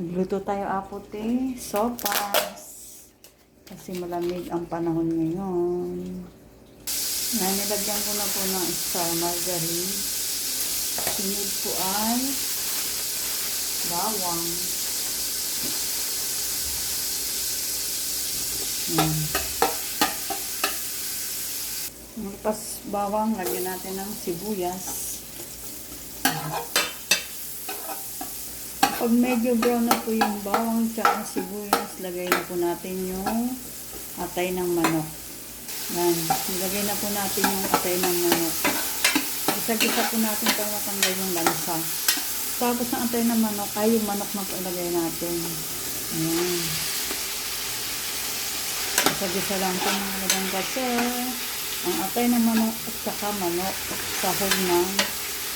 Nagluto tayo apote, sopas. Kasi malamig ang panahon ngayon. Yan, nilagyan ko na po ng star margarine. Sunod po ay bawang. Yan. Pas bawang, lagyan natin ng sibuyas. Pag medyo brown na po yung bawang tsaka sibuyas, lagay na po natin yung atay ng manok. Yan. Ilagay na po natin yung atay ng manok. Isa-gisa po natin para matanggal yung lansa. Tapos ang atay ng manok, ay yung manok na po ilagay natin. Ayan. Isa-gisa lang po mga lagang kasi ang atay ng manok at saka manok sa hog ng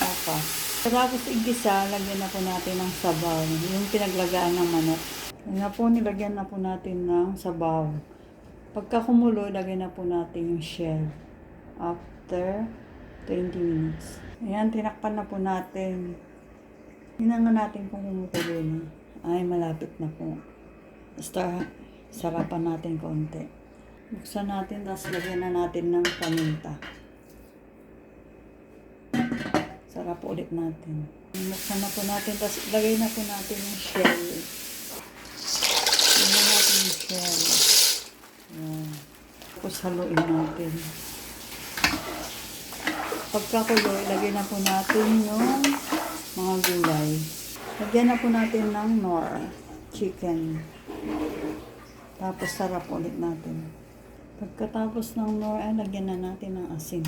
sopas. Tapos igisa, lagyan na po natin ng sabaw, yung pinaglagaan ng manok. Yan na po, nilagyan na po natin ng sabaw. Pagka kumulo, lagyan na po natin yung shell. After 20 minutes. Ayan, tinakpan na po natin. Hinanga natin kung kumukulo na. Ay, malapit na po. Basta, sarapan natin konti. Buksan natin, tapos lagyan na natin ng paminta. Sarap po ulit natin. Buksan na po natin, tapos lagay na po natin yung shell. Lagyan natin yung shell. Ayan. Tapos haluin natin. Pagkakulo, ilagay na po natin yung mga gulay. Lagyan na po natin ng nor, chicken. Tapos sarap ulit natin. Pagkatapos ng nor, ay lagyan na natin ng asin.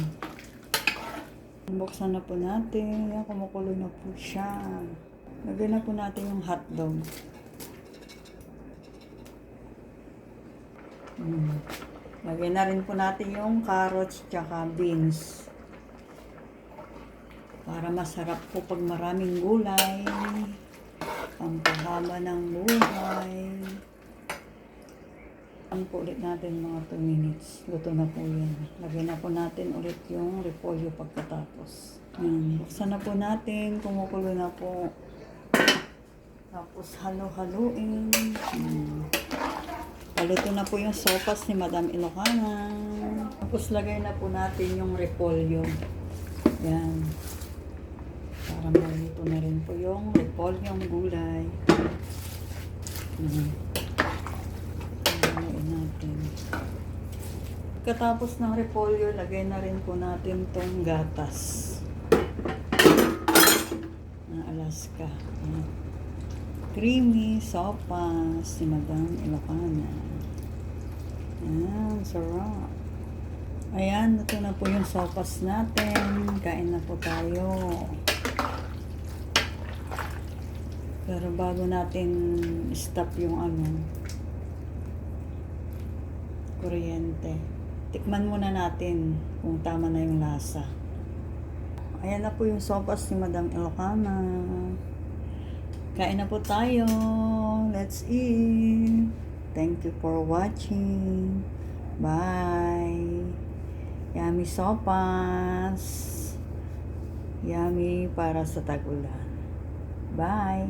Buksan na po natin. Yan, kumukulo na po siya. Lagyan na po natin yung hotdog. Mm. Lagyan na rin po natin yung carrots tsaka beans. Para masarap po pag maraming gulay. Pampahaba ng buhay. Ang po ulit natin mga 2 minutes. Luto na po yan. Lagyan na po natin ulit yung repolyo pagkatapos. Yan. Buksan na po natin. Kumukulo na po. Tapos halo-haluin. Hmm. Paluto na po yung sopas ni Madam Ilocana. Tapos lagay na po natin yung repolyo. Yan. Para maluto na rin po yung repolyo, yung gulay. Hmm. Haluin natin. Katapos ng repolyo, lagay na rin po natin tong gatas. Na Alaska. Creamy sopas ni Madam Ilocana. Ayan, sarap. Ayan, ito na po yung sopas natin. Kain na po tayo. Pero bago natin stop yung ano, kuryente. Tikman muna natin kung tama na yung lasa. Ayan na po yung sopas ni Madam Ilocana. Kain na po tayo. Let's eat. Thank you for watching. Bye. Yummy sopas. Yummy para sa tagulan. Bye.